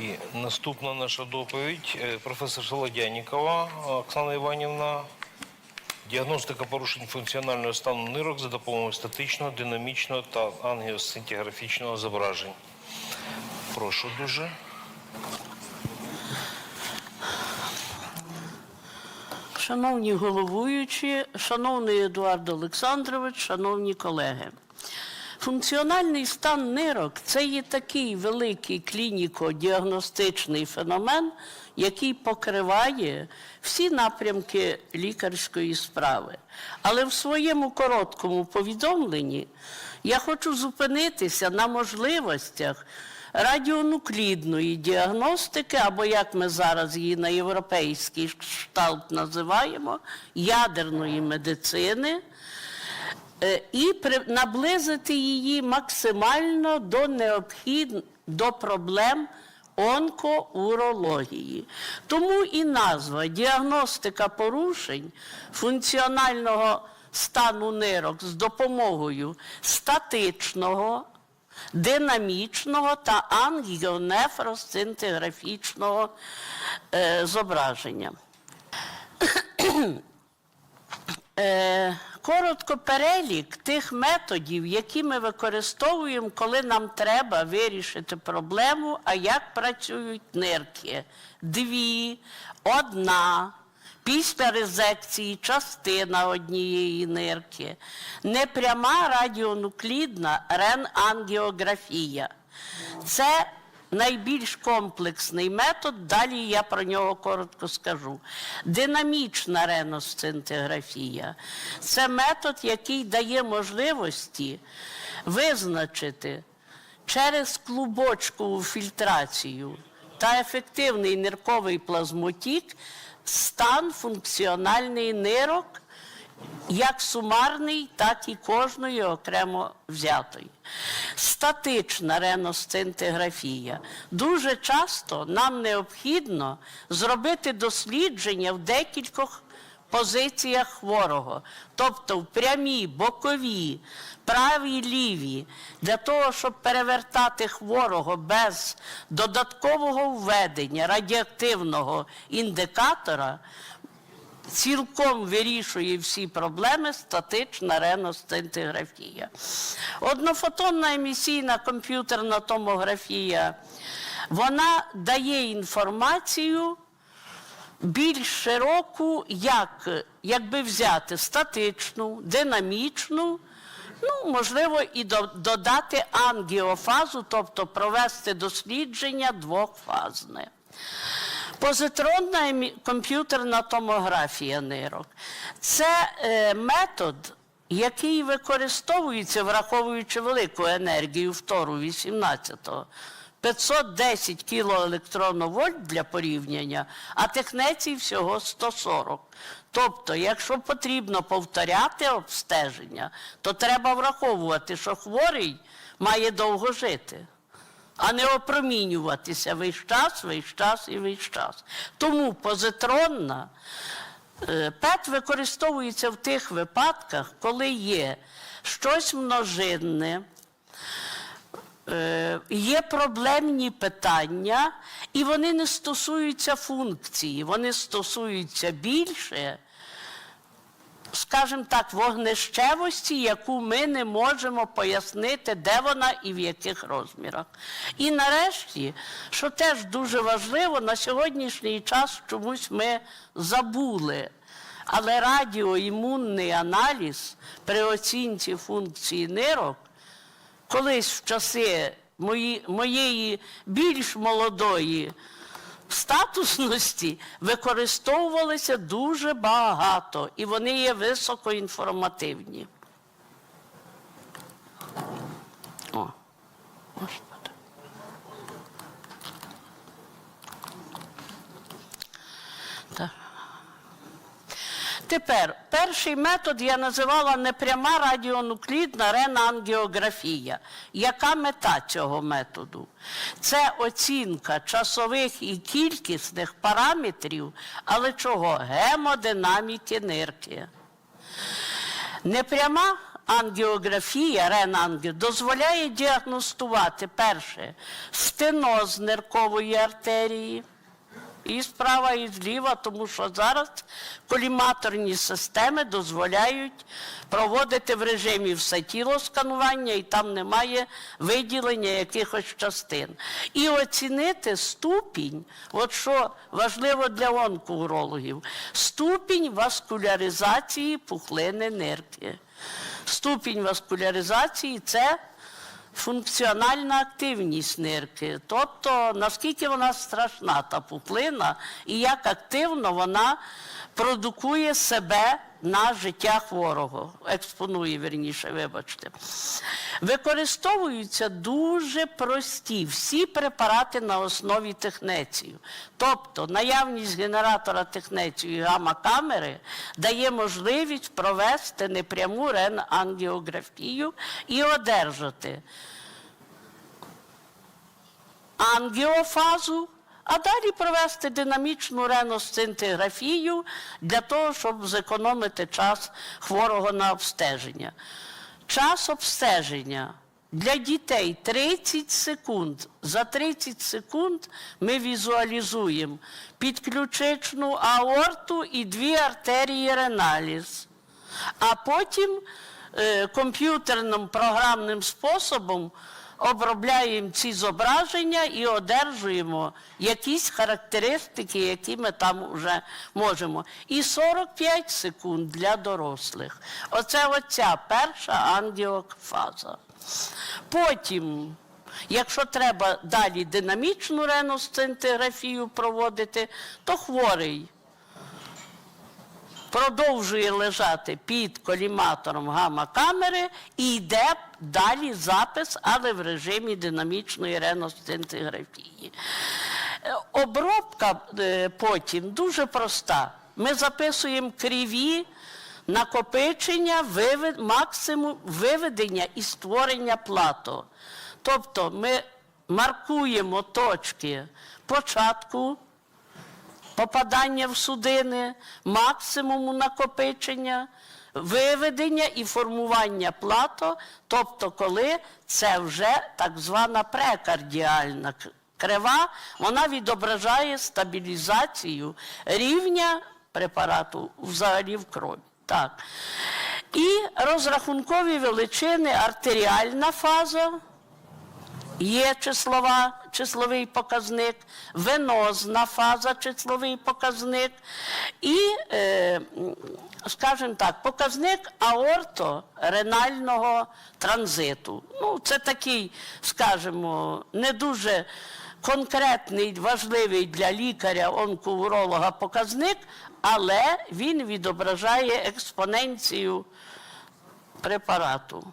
І наступна наша доповідь е, професор Солодянікова Оксана Іванівна. Діагностика порушень функціонального стану нирок за допомогою статичного, динамічного та ангіосцинтиграфічного зображень. Прошу дуже. Шановні головуючі, шановний Едуард Олександрович, шановні колеги. Функціональний стан нирок це є такий великий клініко-діагностичний феномен, який покриває всі напрямки лікарської справи. Але в своєму короткому повідомленні я хочу зупинитися на можливостях радіонуклідної діагностики, або як ми зараз її на європейський шталт називаємо, ядерної медицини. Е, і наблизити її максимально до необхід... до проблем онкоурології. Тому і назва діагностика порушень функціонального стану нирок з допомогою статичного, динамічного та ангіонефросцинтиграфічного е, зображення. Е, коротко перелік тих методів, які ми використовуємо, коли нам треба вирішити проблему, а як працюють нирки. Дві, одна, після резекції частина однієї нирки, непряма радіонуклідна ренангіографія. Це найбільш комплексний метод, далі я про нього коротко скажу. Динамічна реносцинтиграфія – це метод, який дає можливості визначити через клубочкову фільтрацію та ефективний нирковий плазмотік стан функціональний нирок як сумарний, так і кожної окремо взятої. Статична реносцинтиграфія. Дуже часто нам необхідно зробити дослідження в декількох позиціях хворого, тобто в прямій, боковій, правій, лівій, для того, щоб перевертати хворого без додаткового введення радіоактивного індикатора, цілком вирішує всі проблеми статична реносцинтиграфія. Однофотонна емісійна комп'ютерна томографія, вона дає інформацію більш широку, як, якби взяти статичну, динамічну, ну, можливо, і до- додати ангіофазу, тобто провести дослідження двохфазне. Позитронна комп'ютерна томографія нирок це е, метод, який використовується, враховуючи велику енергію втору 18-го. 510 кілоелектроновольт для порівняння, а технецій всього 140. Тобто, якщо потрібно повторяти обстеження, то треба враховувати, що хворий має довго жити а не опромінюватися весь час, весь час і весь час. Тому позитронна е, ПЕТ використовується в тих випадках, коли є щось множинне, е, є проблемні питання, і вони не стосуються функції, вони стосуються більше скажімо так, вогнищевості, яку ми не можемо пояснити, де вона і в яких розмірах. І нарешті, що теж дуже важливо, на сьогоднішній час чомусь ми забули. Але радіоімунний аналіз при оцінці функції нирок колись в часи мої, моєї більш молодої статусності використовувалися дуже багато, і вони є високоінформативні. О, Господи. Тепер перший метод я називала непряма радіонуклідна ренангіографія. Яка мета цього методу? Це оцінка часових і кількісних параметрів, але чого? Гемодинаміки нирки. Непряма ангіографія, ренангіо, дозволяє діагностувати перше стеноз ниркової артерії. І справа, і зліва, тому що зараз коліматорні системи дозволяють проводити в режимі все тіло сканування, і там немає виділення якихось частин. І оцінити ступінь, от що важливо для онкоурологів, ступінь васкуляризації пухлини нирки. Ступінь васкуляризації це функціональна активність нирки, тобто наскільки вона страшна та пуплина і як активно вона продукує себе на життя хворого, експонує, верніше, вибачте. Використовуються дуже прості всі препарати на основі технецію. Тобто наявність генератора технецію і гамма-камери дає можливість провести непряму рентгеографію і одержати ангіофазу, а далі провести динамічну реносцинтиграфію для того, щоб зекономити час хворого на обстеження. Час обстеження для дітей 30 секунд. За 30 секунд ми візуалізуємо підключичну аорту і дві артерії реналіз. А потім е, комп'ютерним програмним способом обробляємо ці зображення і одержуємо якісь характеристики, які ми там вже можемо. І 45 секунд для дорослих. Оце оця перша ангіофаза. Потім, якщо треба далі динамічну реносцинтиграфію проводити, то хворий продовжує лежати під коліматором гамма-камери і йде далі запис, але в режимі динамічної реносцинтиграфії. Е, Обробка е, потім дуже проста. Ми записуємо криві накопичення, вивед, максимум виведення і створення плато. Тобто ми маркуємо точки початку попадання в судини, максимуму накопичення, виведення і формування плато, тобто коли це вже так звана прекардіальна крива, вона відображає стабілізацію рівня препарату взагалі в крові. Так. І розрахункові величини, артеріальна фаза, Є числова, числовий показник, венозна фаза, числовий показник і, е, скажімо так, показник аорторенального транзиту. Ну, це такий, скажімо, не дуже конкретний, важливий для лікаря-онкоуролога показник, але він відображає експоненцію препарату.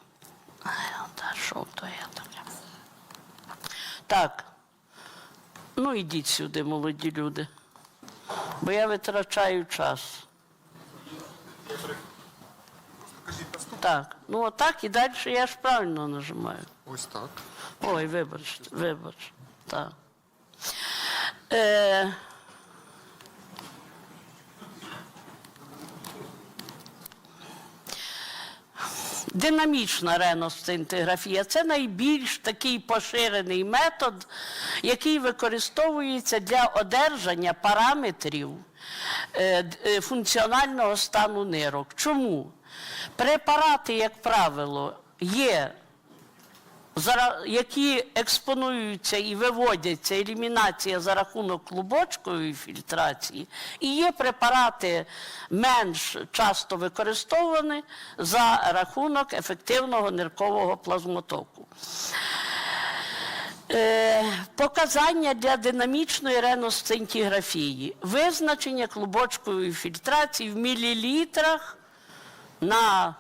Що то таке? Так. Ну, йдіть сюди, молоді люди. Бо я витрачаю час. Так, ну отак і далі я ж правильно нажимаю. Ось так. Ой, вибач, вибач. Так. Е, Динамічна реносцинтиграфія це найбільш такий поширений метод, який використовується для одержання параметрів е, е, функціонального стану нирок. Чому? Препарати, як правило, є які експонуються і виводяться елімінація за рахунок клубочкової фільтрації, і є препарати менш часто використовані за рахунок ефективного ниркового плазмотоку. Е, Показання для динамічної реносцинтіграфії. Визначення клубочкової фільтрації в мілілітрах на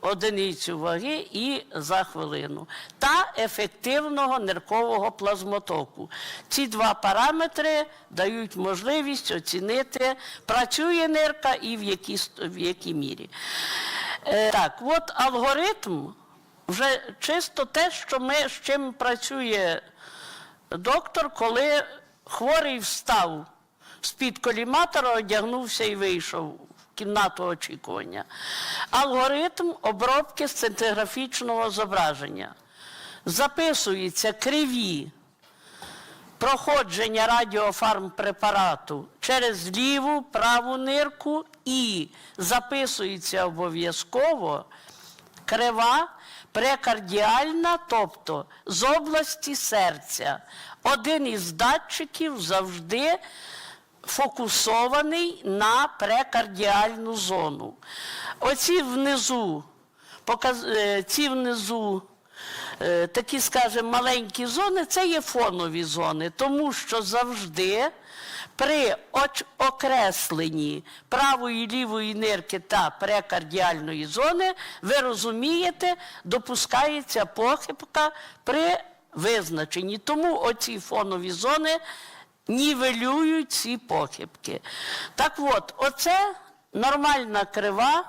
одиницю ваги і за хвилину та ефективного ниркового плазмотоку. Ці два параметри дають можливість оцінити, працює нирка і в якій, в якій мірі. Е, Так, от алгоритм вже чисто те, що ми, з чим працює доктор, коли хворий встав з-під коліматора, одягнувся і вийшов кімнату очікування. Алгоритм обробки сцинтиграфічного зображення. Записуються криві проходження радіофармпрепарату через ліву праву нирку і записується обов'язково крива прекардіальна, тобто з області серця. Один із датчиків завжди фокусований на прекардіальну зону. Оці внизу, показ... е, ці внизу е, такі, скажімо, маленькі зони це є фонові зони, тому що завжди при окресленні правої лівої нирки та прекардіальної зони, ви розумієте, допускається похибка при визначенні. Тому оці фонові зони нівелюють ці похибки. Так от, оце нормальна крива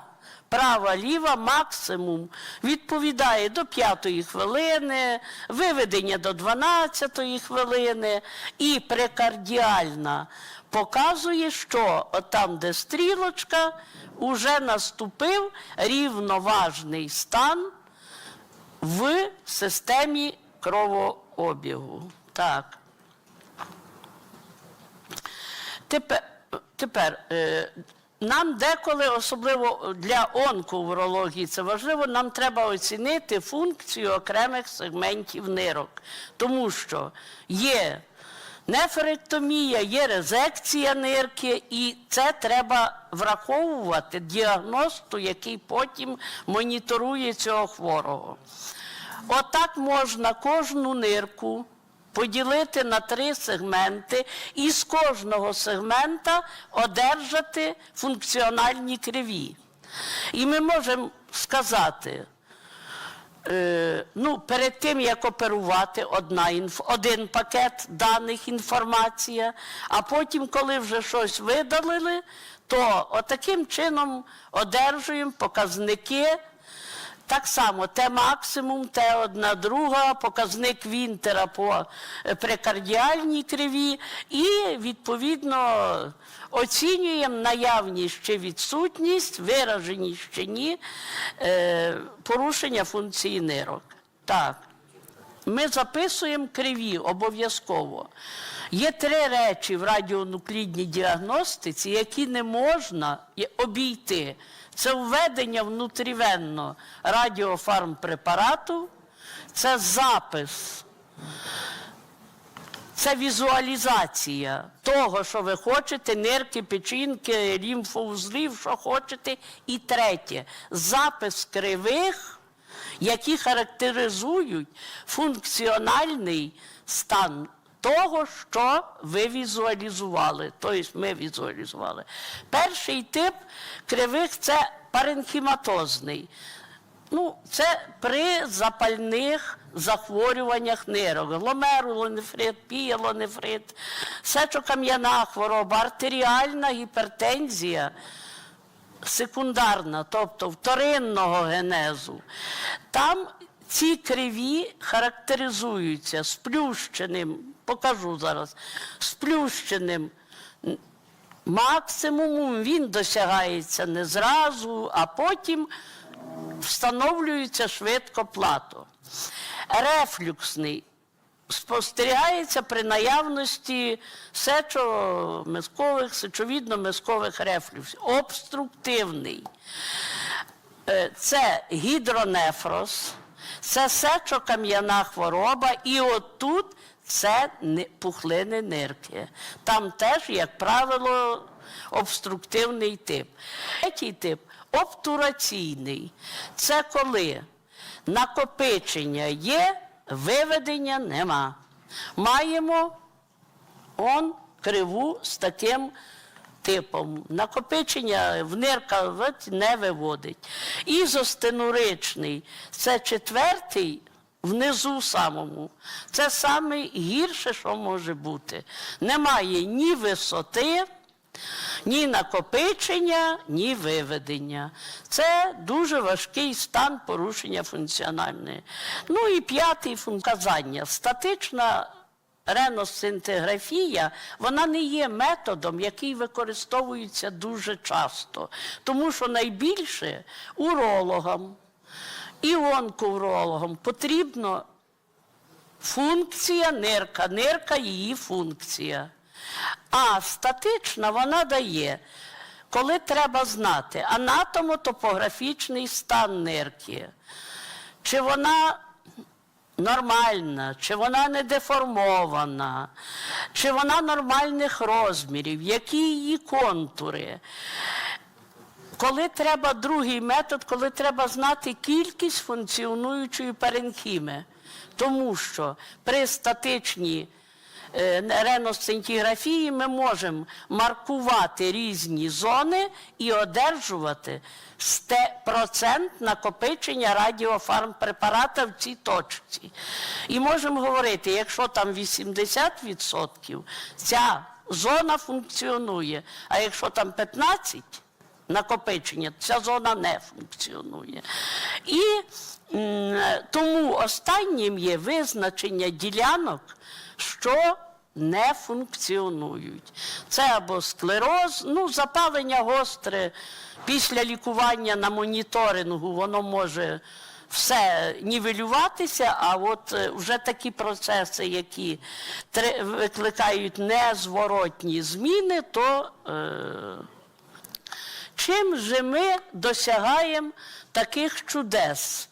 права, ліва максимум відповідає до п'ятої хвилини, виведення до 12-ї хвилини і прекардіальна показує, що там, де стрілочка, уже наступив рівноважний стан в системі кровообігу. Так. Тепер, тепер нам деколи, особливо для онкоурології, це важливо, нам треба оцінити функцію окремих сегментів нирок, тому що є неферектомія, є резекція нирки, і це треба враховувати діагносту, який потім моніторує цього хворого. Отак можна кожну нирку поділити на три сегменти і з кожного сегмента одержати функціональні криві. І ми можемо сказати, е, ну, перед тим, як оперувати одна один пакет даних інформація, а потім, коли вже щось видалили, то отаким чином одержуємо показники. Так само Т максимум, Т одна друга, показник Вінтера по е, прекардіальній криві і, відповідно, оцінюємо наявність чи відсутність, вираженість чи ні, е, порушення функції нирок. Так. Ми записуємо криві обов'язково. Є три речі в радіонуклідній діагностиці, які не можна обійти. Це введення внутрівенно радіофармпрепарату, це запис, це візуалізація того, що ви хочете, нирки, печінки, лімфоузлів, що хочете. І третє запис кривих які характеризують функціональний стан того, що ви візуалізували. Тобто ми візуалізували. Перший тип кривих це паренхіматозний. Ну, це при запальних захворюваннях нирок. Гломерулонефрит, пієлонефрит, сечокам'яна хвороба, артеріальна гіпертензія секундарна, тобто вторинного генезу, там ці криві характеризуються сплющеним, покажу зараз, сплющеним максимумом, він досягається не зразу, а потім встановлюється швидко плато. Рефлюксний спостерігається при наявності сечомискових, сечовідно-мискових рефлюксів. Обструктивний. Е, Це гідронефроз, це сечокам'яна хвороба, і отут це пухлини нирки. Там теж, як правило, обструктивний тип. Третій тип обтураційний. Це коли накопичення є, виведення нема. Маємо он криву з таким типом. Накопичення в нирка не виводить. Ізостенуричний це четвертий внизу самому. Це саме гірше, що може бути. Немає ні висоти. Ні накопичення, ні виведення. Це дуже важкий стан порушення функціональної. Ну і п'ятий функціонування. Статична реносцинтиграфія, вона не є методом, який використовується дуже часто. Тому що найбільше урологам і онкоурологам потрібно функція нирка, нирка її функція. А статична вона дає, коли треба знати анатомо-топографічний стан нирки, чи вона нормальна, чи вона не деформована, чи вона нормальних розмірів, які її контури. Коли треба другий метод, коли треба знати кількість функціонуючої паренхіми. Тому що при статичній реносцинтіграфії ми можемо маркувати різні зони і одержувати процент накопичення радіофармпрепарата в цій точці. І можемо говорити, якщо там 80%, ця зона функціонує, а якщо там 15%, накопичення, ця зона не функціонує. І м, тому останнім є визначення ділянок, що не функціонують. Це або склероз, ну, запалення гостре після лікування на моніторингу, воно може все нівелюватися, а от е, вже такі процеси, які викликають незворотні зміни, то е, Чим же ми досягаємо таких чудес?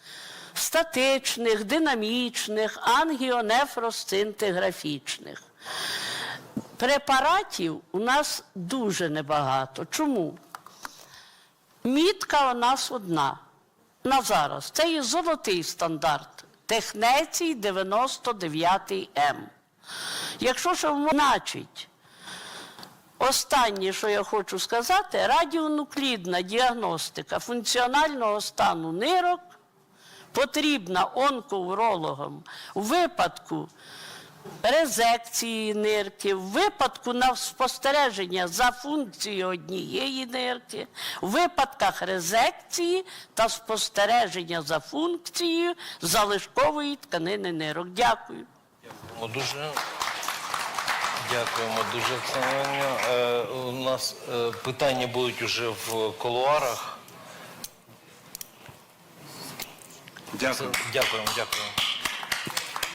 Статичних, динамічних, ангіонефросцинтиграфічних. Препаратів у нас дуже небагато. Чому? Мітка у нас одна. На зараз. Це є золотий стандарт. Технецій 99М. Якщо ж значить, Останнє, що я хочу сказати, радіонуклідна діагностика функціонального стану нирок потрібна онкоурологам у випадку резекції нирки, в випадку на спостереження за функцією однієї нирки, у випадках резекції та спостереження за функцією залишкової тканини нирок. Дякую. Дякуємо дуже. Дякуємо дуже, Е, У нас е, питання будуть уже в колуарах. Дякую. Дякуємо, дякуємо.